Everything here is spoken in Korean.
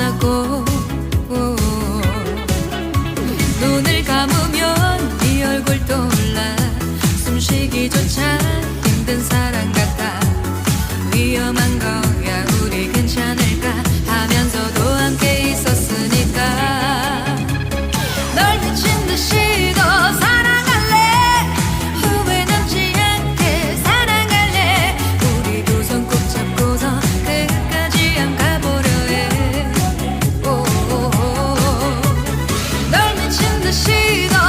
나고 눈을 감으면 네 얼굴 떠올라 숨쉬기조차 しい